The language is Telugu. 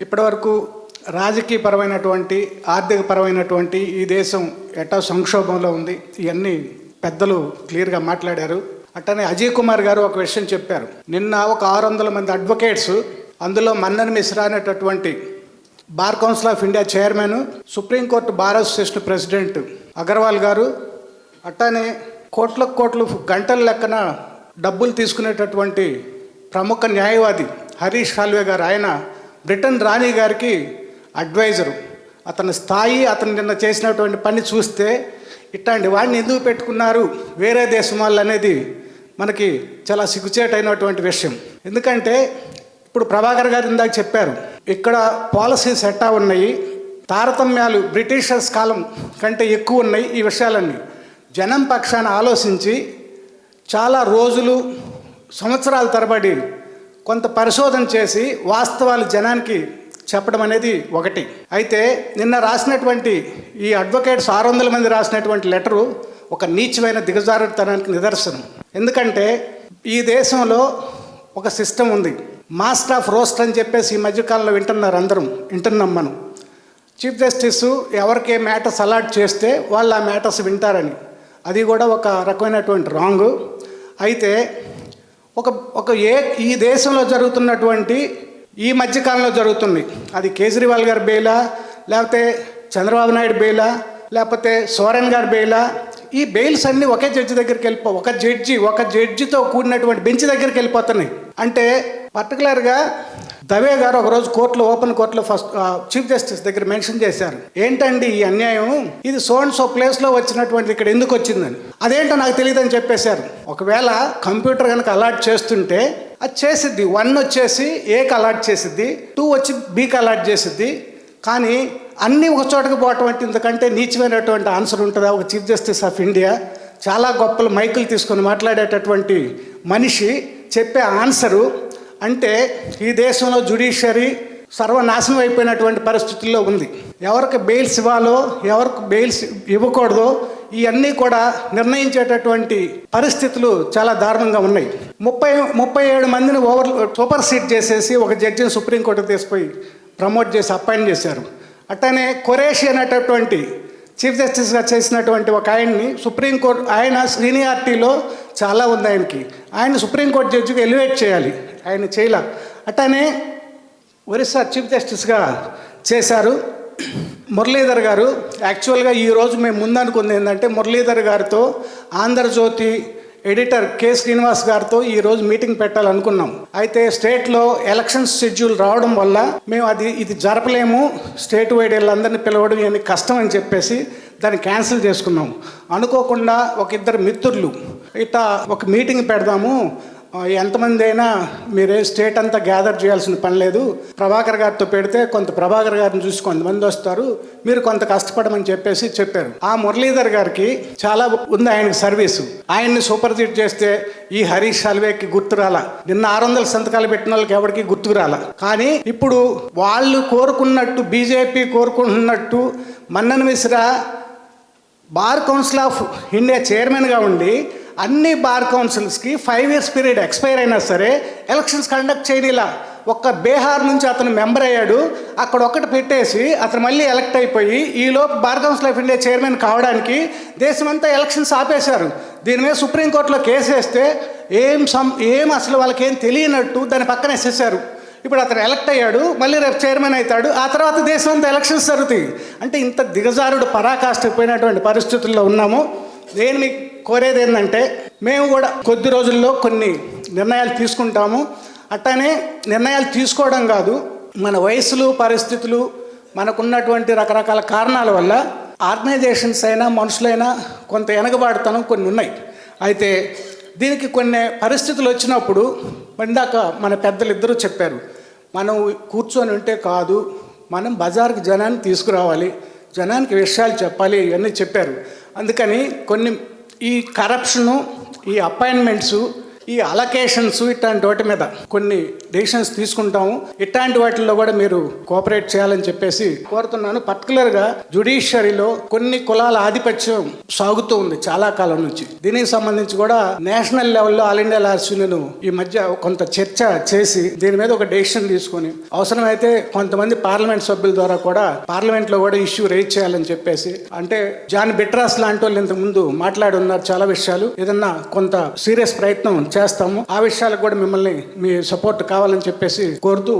ఇప్పటివరకు రాజకీయపరమైనటువంటి ఆర్థికపరమైనటువంటి ఈ దేశం ఎటా సంక్షోభంలో ఉంది ఇవన్నీ పెద్దలు క్లియర్గా మాట్లాడారు. అట్టనే అజయ్ కుమార్ గారు ఒక విషయం చెప్పారు. నిన్న ఒక ఆరు వందల మంది అడ్వకేట్స్ అందులో మన్నన్ మిశ్రా అనేటటువంటి bar council of India chairman supreme court bar association president Agarwal గారు అట్టనే కోట్ల కోట్లు గంటల లెక్కన డబ్బులు తీసుకునేటటువంటి ప్రముఖ న్యాయవాది హరీష్ సాల్వే గారు ఆయన బ్రిటన్ రాణి గారికి అడ్వైజరు. అతని స్థాయి అతను నిన్న చేసినటువంటి పని చూస్తే ఇట్లాంటి వాడిని ఎందుకు పెట్టుకున్నారు? వేరే దేశం వాళ్ళు అనేది మనకి చాలా సిగ్గుచేటైనటువంటి విషయం. ఎందుకంటే ఇప్పుడు ప్రభాకర్ గారు ఇందాక చెప్పారు ఇక్కడ పాలసీస్ ఎట్టా ఉన్నాయి? తారతమ్యాలు బ్రిటిషర్స్ కాలం కంటే ఎక్కువ ఉన్నాయి ఈ విషయాలన్నీ. జనం పక్షాన ఆలోచించి చాలా రోజులు సంవత్సరాల తరబడి కొంత పరిశోధన చేసి వాస్తవాలు జనానికి చెప్పడం అనేది ఒకటి. అయితే నిన్న రాసినటువంటి ఈ అడ్వకేట్స్ ఆరు వందల మంది రాసినటువంటి లెటరు ఒక నీచమైన దిగజారుతనానికి నిదర్శనం. ఎందుకంటే ఈ దేశంలో ఒక సిస్టమ్ ఉంది. మాస్టర్ ఆఫ్ రోస్ట్ అని చెప్పేసి ఈ మధ్యకాలంలో వింటున్నారు అందరం వింటున్నాం మనం. చీఫ్ జస్టిస్ ఎవరికి ఏ మ్యాటర్స్ అలాట్ చేస్తే వాళ్ళు ఆ మ్యాటర్స్ వింటారని. అది కూడా ఒక రకమైనటువంటి రాంగ్. అయితే ఒక ఒక ఏ ఈ దేశంలో జరుగుతున్నటువంటి ఈ మధ్యకాలంలో జరుగుతుంది. అది కేజ్రీవాల్ గారి బెయిలా లేకపోతే చంద్రబాబు నాయుడు బెయిలా లేకపోతే సోరెన్ గారి బెయిలా ఈ బెయిల్స్ అన్నీ ఒకే జడ్జి దగ్గరికి వెళ్ళిపో ఒక జడ్జి ఒక జడ్జితో కూడినటువంటి బెంచ్ దగ్గరికి వెళ్ళిపోతున్నాయి. అంటే పర్టికులర్గా దవే గారు ఒకరోజు కోర్టులో ఓపెన్ కోర్టులో ఫస్ట్ చీఫ్ జస్టిస్ దగ్గర మెన్షన్ చేశారు. ఏంటండి ఈ అన్యాయం? ఇది సో అండ్ సో ప్లేస్లో వచ్చినటువంటి ఇక్కడ ఎందుకు వచ్చిందని. అదేంటో నాకు తెలియదని చెప్పేశారు. ఒకవేళ కంప్యూటర్ కనుక అలాట్ చేస్తుంటే అది చేసిద్ది. వన్ వచ్చేసి ఏకి అలాట్ చేసిద్ది టూ వచ్చి బీకి అలాట్ చేసిద్ది. కానీ అన్నీ ఒక చోటకి పోవటం అంటే ఇంతకంటే నీచమైనటువంటి ఆన్సర్ ఉంటుందా? ఒక చీఫ్ జస్టిస్ ఆఫ్ ఇండియా చాలా గొప్పలు మైకులు తీసుకొని మాట్లాడేటటువంటి మనిషి చెప్పే ఆన్సరు అంటే ఈ దేశంలో జుడిషియరీ సర్వనాశనం అయిపోయినటువంటి పరిస్థితుల్లో ఉంది. ఎవరికి బెయిల్స్ ఇవ్వాలో ఎవరికి బెయిల్స్ ఇవ్వకూడదో ఇవన్నీ కూడా నిర్ణయించేటటువంటి పరిస్థితులు చాలా దారుణంగా ఉన్నాయి. ముప్పై ముప్పై ఏడు మందిని ఓవర్ సూపర్ సీట్ చేసేసి ఒక జడ్జిని సుప్రీంకోర్టు తీసుకుపోయి ప్రమోట్ చేసి అపాయింట్ చేశారు. అట్టనే కొరేషి అనేటటువంటి చీఫ్ జస్టిస్గా చేసినటువంటి ఒక ఆయన్ని సుప్రీంకోర్టు ఆయన సీనియారిటీలో చాలా ఉంది ఆయనకి. ఆయన సుప్రీంకోర్టు జడ్జికి ఎలివేట్ చేయాలి. ఆయన చేయలే. అట్టనే ఒరిస్సా చీఫ్ జస్టిస్గా చేశారు. మురళీధర్ గారు యాక్చువల్గా ఈరోజు మేము ముందనుకుంది ఏంటంటే మురళీధర్ గారితో ఆంధ్రజ్యోతి ఎడిటర్ కె. శ్రీనివాస్ గారితో ఈరోజు మీటింగ్ పెట్టాలనుకున్నాం. అయితే స్టేట్లో ఎలక్షన్స్ షెడ్యూల్ రావడం వల్ల మేము అది ఇది జరపలేము. స్టేట్ వైడ్ వీళ్ళందరినీ పిలవడం ఏమి కష్టం అని చెప్పేసి దాన్ని క్యాన్సిల్ చేసుకున్నాం. అనుకోకుండా ఒక ఇద్దరు మిత్రులు ఇట్లా ఒక మీటింగ్ పెడదాము ఎంతమంది అయినా మీరే స్టేట్ అంతా గ్యాదర్ చేయాల్సిన పని లేదు. ప్రభాకర్ గారితో పెడితే కొంత ప్రభాకర్ గారిని చూసి కొంతమంది వస్తారు. మీరు కొంత కష్టపడమని చెప్పేసి చెప్పారు. ఆ మురళీధర్ గారికి చాలా ఉంది ఆయనకి సర్వీసు. ఆయన్ని సూపర్సీట్ చేస్తే ఈ హరీష్ సాల్వేకి గుర్తు రాలా. నిన్న ఆరు వందల సంతకాలు పెట్టిన వాళ్ళకి ఎవరికి గుర్తుకు రాలా. కానీ ఇప్పుడు వాళ్ళు కోరుకున్నట్టు BJP కోరుకుంటున్నట్టు Manan Mishra bar council of India చైర్మన్గా ఉండి అన్ని బార్ కౌన్సిల్స్కి ఫైవ్ ఇయర్స్ పీరియడ్ ఎక్స్పైర్ అయినా సరే ఎలక్షన్స్ కండక్ట్ చేయనిలా. ఒక్క బీహార్ నుంచి అతను మెంబర్ అయ్యాడు. అక్కడ ఒకటి పెట్టేసి అతను మళ్ళీ ఎలక్ట్ అయిపోయి ఈలోపు bar council of India chairman కావడానికి దేశమంతా ఎలక్షన్స్ ఆపేశారు. దీని మీద సుప్రీంకోర్టులో కేసు వేస్తే ఏం సం ఏం అసలు వాళ్ళకేం తెలియనట్టు దాని పక్కన వేసేసారు ఇప్పుడు అతను ఎలక్ట్ అయ్యాడు. మళ్ళీ రేపు చైర్మన్ అవుతాడు. ఆ తర్వాత దేశం అంతా ఎలక్షన్స్ జరుగుతాయి. అంటే ఇంత దిగజారుడు పరాకాష్ట పోయినటువంటి పరిస్థితుల్లో ఉన్నాము. నేను మీకు కోరేది ఏంటంటే మేము కూడా కొద్ది రోజుల్లో కొన్ని నిర్ణయాలు తీసుకుంటాము. అట్టనే నిర్ణయాలు తీసుకోవడం కాదు మన వయసులు పరిస్థితులు మనకున్నటువంటి రకరకాల కారణాల వల్ల ఆర్గనైజేషన్స్ అయినా మనుషులైనా కొంత వెనకబాటుతనం కొన్ని ఉన్నాయి. అయితే దీనికి కొన్ని పరిస్థితులు వచ్చినప్పుడు ఇందాక మన పెద్దలిద్దరూ చెప్పారు మనం కూర్చొని ఉంటే కాదు మనం బజార్కి జనాన్ని తీసుకురావాలి జనానికి విషయాలు చెప్పాలి ఇవన్నీ చెప్పారు. అందుకని కొన్ని ఈ కరప్షను ఈ అపాయింట్మెంట్స్ ఈ అలకేషన్స్ ఇట్లాంటి వాటి మీద కొన్ని డెసిషన్స్ తీసుకుంటాము. ఇట్లాంటి వాటిల్లో కూడా మీరు కోఆపరేట్ చేయాలని చెప్పేసి కోరుతున్నాను. పర్టికులర్గా జుడిషియరీలో కొన్ని కులాల ఆధిపత్యం సాగుతూ ఉంది చాలా కాలం నుంచి. దీనికి సంబంధించి కూడా నేషనల్ లెవెల్లో ఆల్ ఇండియా లార్స్ యూనియన్ ఈ మధ్య కొంత చర్చ చేసి దీని మీద ఒక డెసిషన్ తీసుకొని అవసరమైతే కొంతమంది పార్లమెంట్ సభ్యుల ద్వారా కూడా పార్లమెంట్లో కూడా ఇష్యూ రేజ్ చేయాలని చెప్పేసి అంటే జాన్ బిట్రాస్ లాంటి వాళ్ళు ఇంతకు ముందు మాట్లాడి ఉన్నారు చాలా విషయాలు. ఏదన్నా కొంత సీరియస్ ప్రయత్నం చేస్తాము. ఆ విషయాలకు కూడా మిమ్మల్ని మీ సపోర్ట్ కావాలని చెప్పేసి కోరుతూ